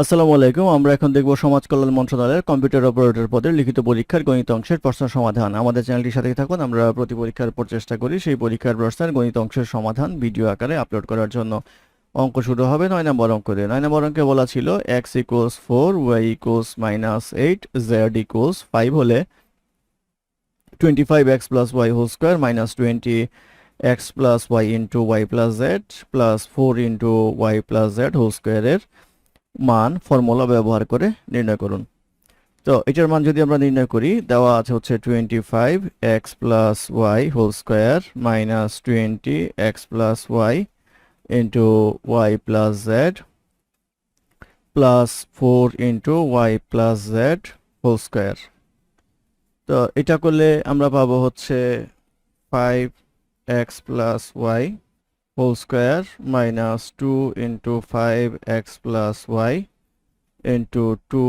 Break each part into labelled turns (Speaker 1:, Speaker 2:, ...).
Speaker 1: আসসালামু আলাইকুম, আমরা এখন দেখব সমাজ কল্যাণ মন্ত্রণালয়ের কম্পিউটার অপারেটর পদের লিখিত পরীক্ষার গণিত অংশের প্রশ্ন সমাধান। আমাদের চ্যানেলটির সাথে থাকুন, আমরা প্রতি পরীক্ষার পর চেষ্টা করি সেই পরীক্ষার প্রশ্নের গণিত অংশের সমাধান ভিডিও আকারে আপলোড করার জন্য। অঙ্ক শুরু হবে নয় নম্বর অঙ্ক। দিয়ে নয় নম্বর অঙ্কে বলা ছিল x equals four y equals minus eight z equals five হলে twenty five x plus y whole square minus twenty x plus y into y plus z plus four into y plus z whole স্কোয়ারের মান, formula ব্যবহার করে নির্ণয় করুন। তো এটার মান যদি আমরা নির্ণয় করি, দেওয়া আছে হচ্ছে twenty five x plus y whole square minus twenty x plus y into y plus z plus four into y plus z whole square তো এটা করলে আমরা পাবো হচ্ছে five x plus y whole square minus two into five x plus y into two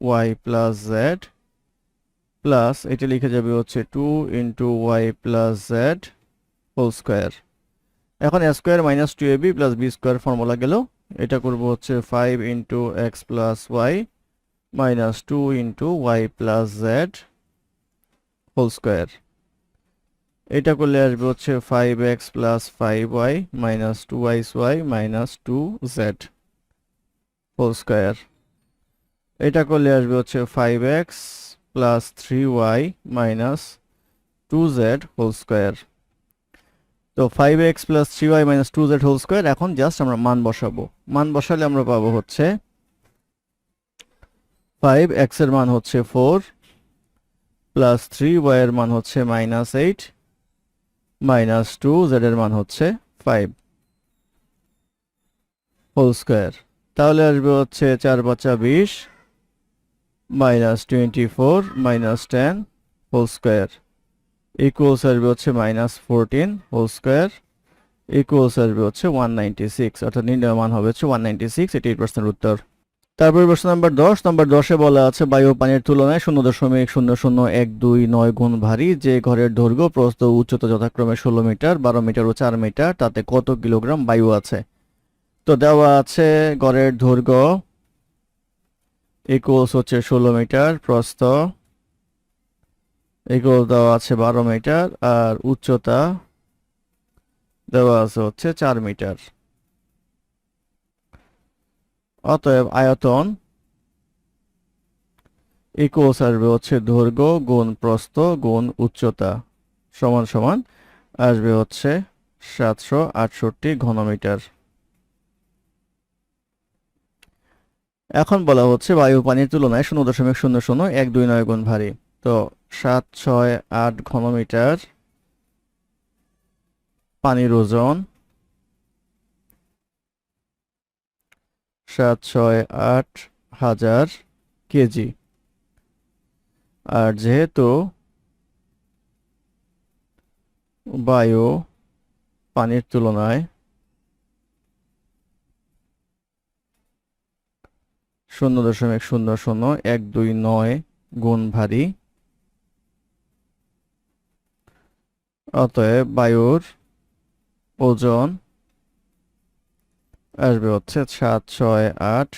Speaker 1: y plus z plus এটা লিখে যাবে হচ্ছে two into y plus z whole square এখন square minus two A B plus B square formula গেল। এটা করব হচ্ছে five into x plus y minus two into y plus z whole square এটা করলে আসবে হচ্ছে five x plus five y minus two y's y minus two z whole square এটা করলে আসবে হচ্ছে five x plus three y minus two z whole square তো five x plus three y minus two z whole square এখন just আমরা মান বসাবো। মান বসালে আমরা পাবো হচ্ছে ফাইভ এক্সের মান হচ্ছে ফোর প্লাস থ্রি ওয়াই এর মান হচ্ছে minus eight minus two z এর মান হচ্ছে ফাইভ হোল স্কোয়ার তাহলে আসবে হচ্ছে চার পাঁচা বিশ minus twenty four minus ten whole square equals আসবে হচ্ছে minus fourteen whole square equals আসবে হচ্ছে ওয়ান নাইনটি সিক্স অর্থাৎ নির্ণয় মান হবে হচ্ছে ওয়ান নাইনটি সিক্স এটি পার্সেন্ট উত্তর। তারপর প্রশ্ন নাম্বার দশ। নাম্বার দশে বলা আছে, বায়ু পানির তুলনায় শূন্য দশমিক শূন্য শূন্য এক দুই নয় গুণ ভারী। যে ঘরের দৈর্ঘ্য প্রস্থ উচ্চতা যথাক্রমে ষোলো মিটার, বারো মিটার ও চার মিটার, তাতে কত কিলোগ্রাম বায়ু আছে? তো দেওয়া আছে, ঘরের দৈর্ঘ্য ইকুয়ালস হচ্ছে ষোলো মিটার, প্রস্থ ইকুয়াল দেওয়া আছে বারো মিটার, আর উচ্চতা দেওয়া আছে হচ্ছে চার মিটার। অতএব আয়তন ইকুয়ালস আসবে হচ্ছে দৈর্ঘ্য গুণ প্রস্থ গুণ উচ্চতা সমান সমান আসবে হচ্ছে সাতশো আটষট্টি ঘনমিটার। এখন বলা হচ্ছে বায়ু পানির তুলনায় শূন্য দশমিক শূন্য শূন্য এক দুই নয় গুণ ভারী। তো সাত, ছয়, আট ঘনমিটার পানির ওজন সাত ছয় আট হাজার কেজি। আর যেহেতু বায়ু পানির তুলনায় শূন্য দশমিক শূন্য শূন্য এক দুই নয় গুণ ভারী, অতএব বায়ুর ওজন আসবে হচ্ছে সাত ছয় আট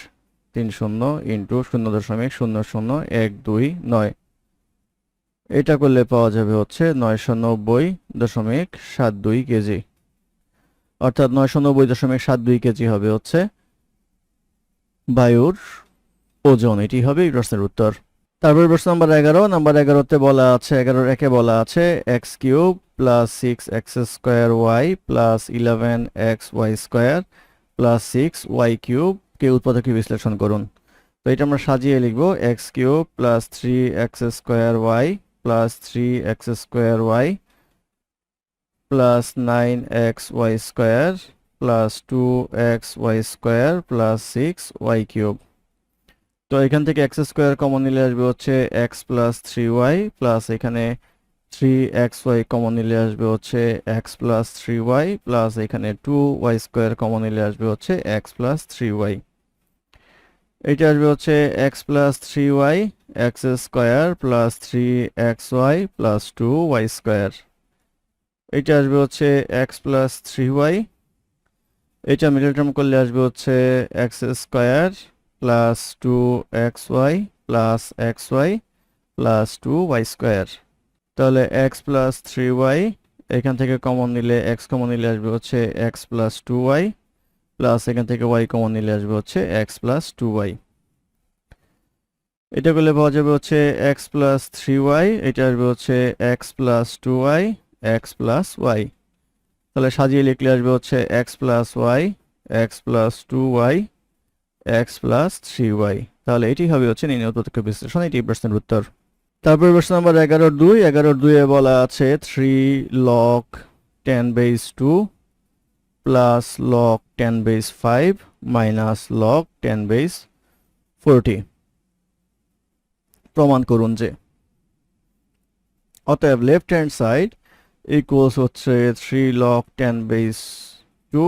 Speaker 1: তিন শূন্য ইন্টু শূন্য দশমিক শূন্য শূন্য এক দুই নয়। এটা করলে পাওয়া যাবে হচ্ছে নয়শো নব্বই দশমিক সাত দুই কেজি। অর্থাৎ নয়শো নব্বই দশমিক সাত দুই কেজি হবে হচ্ছে বায়ুর ওজন। এটি হবে এই প্রশ্নের উত্তর। তারপর প্রশ্ন নাম্বার এগারো। নাম্বার এগারোতে বলা আছে, এগারোর একে বলা আছে x cube plus six x square y plus eleven x y square plus six y cube কে উৎপাদকে বিশ্লেষণ করুন। তো এটা আমরা সাজিয়ে লিখব x cube plus three x square y plus three x square y plus nine x y square plus two x y square plus six y cube তো এখান থেকে এক্স স্কোয়ার কমন নিলে আসবে হচ্ছে x plus three y plus এখানে three x y common নিলে আসবে হচ্ছে x plus three y plus এখানে টু ওয়াই স্কোয়ার কমন নিলে আসবে হচ্ছে এক্স প্লাস থ্রি ওয়াই এটা আসবে হচ্ছে x plus three y x square plus three x y plus two y square এটা আসবে হচ্ছে এক্স প্লাস থ্রি ওয়াই এটা মিডল টার্ম করলে আসবে হচ্ছে x square plus two x y plus x y plus two y square তাহলে x plus three y এখান থেকে কমন নিলে এক্স কমন নিলে আসবে হচ্ছে x plus two y plus এখান থেকে ওয়াই কমন নিলে আসবে হচ্ছে এক্স প্লাস টু ওয়াই এটা করলে পাওয়া যাবে হচ্ছে এক্স প্লাস থ্রি ওয়াই এটা আসবে হচ্ছে x plus two y x plus y তাহলে সাজিয়ে লিখলে আসবে হচ্ছে x plus y x plus two y x plus three y তাহলে এটি হবে হচ্ছে নির্ণয় প্রত্যক্ষ বিশ্লেষণ, এটি প্রশ্নের উত্তর। তারপর প্রশ্ন নাম্বার এগারোর দুই এগারোর দুইয়ে বলা আছে three log ten base two plus log ten base five minus log ten base forty প্রমাণ করুন যে। অতএব লেফট হ্যান্ড সাইড ইকুয়ালস হচ্ছে three log ten base two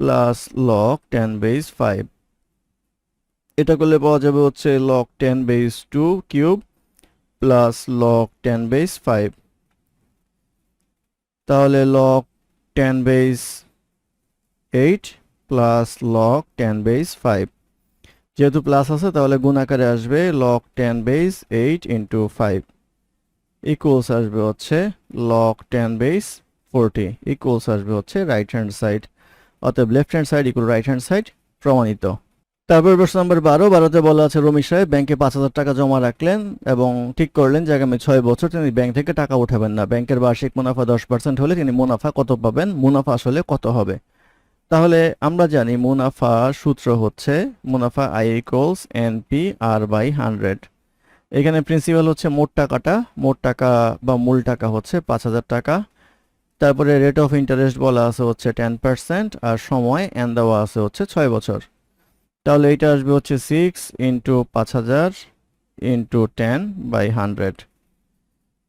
Speaker 1: plus log ten base five এটা করলে পাওয়া যাবে হচ্ছে log ten base two cube plus log ten base five তাহলে log ten base eight plus log ten base five যেহেতু plus আছে, তাহলে গুণ আকারে আসবে log ten base eight into five equals আসবে হচ্ছে log ten base forty equals আসবে হচ্ছে রাইট হ্যান্ড সাইড অতএব left hand side equal right hand side প্রমাণিত। তারপর প্রশ্ন নম্বর বারো বারোতে বলা আছে রমি সাহেব, ব্যাংকে পাঁচ হাজার টাকা জমা রাখলেন এবং ঠিক করলেন যে আগামী ছয় বছর তিনি ব্যাংক থেকে টাকা উঠাবেন না। ব্যাংকের বার্ষিক মুনাফা দশ পার্সেন্ট হলে তিনি মুনাফা কত পাবেন? মুনাফা আসলে কত হবে? তাহলে আমরা জানি মুনাফা সূত্র হচ্ছে মুনাফা I equals N P R by hundred এখানে প্রিন্সিপাল হচ্ছে মোট টাকাটা, মোট টাকা বা মূল টাকা হচ্ছে পাঁচ হাজার টাকা। তারপরে রেট অফ ইন্টারেস্ট বলা আছে হচ্ছে টেন পার্সেন্ট আর সময় এন দেওয়া আছে হচ্ছে ছয় বছর। তাহলে এটা আসবে হচ্ছে সিক্স ইন্টু পাঁচ হাজার ইন্টু টেন বাই হান্ড্রেড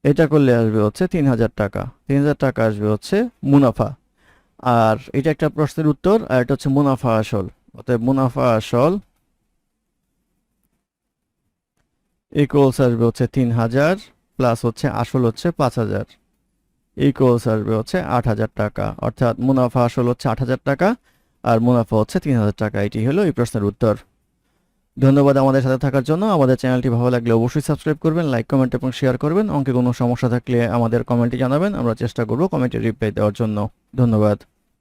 Speaker 1: এটা করলে আসবে হচ্ছে তিন হাজার টাকা। তিন হাজার টাকা আসবে হচ্ছে মুনাফা। আর এটা একটা প্রশ্নের উত্তর, আর এটা হচ্ছে মুনাফা আসল। অতএব মুনাফা আসল ইকুয়ালস আসবে হচ্ছে তিন হাজার প্লাস হচ্ছে আসল হচ্ছে পাঁচ হাজার। ইকুয়ালস আসবে হচ্ছে আট হাজার টাকা। অর্থাৎ মুনাফা আসল হচ্ছে আট হাজার টাকা। আর মুনাফা হচ্ছে তিন হাজার টাকা। এটি হলো এই প্রশ্নের উত্তর। ধন্যবাদ আমাদের সাথে থাকার জন্য। আমাদের চ্যানেলটি ভালো লাগলে অবশ্যই সাবস্ক্রাইব করবেন, লাইক, কমেন্ট এবং শেয়ার করবেন। অঙ্কে কোনো সমস্যা থাকলে আমাদের কমেন্টে জানাবেন। আমরা চেষ্টা করব কমেন্টে রিপ্লাই দেওয়ার জন্য। ধন্যবাদ।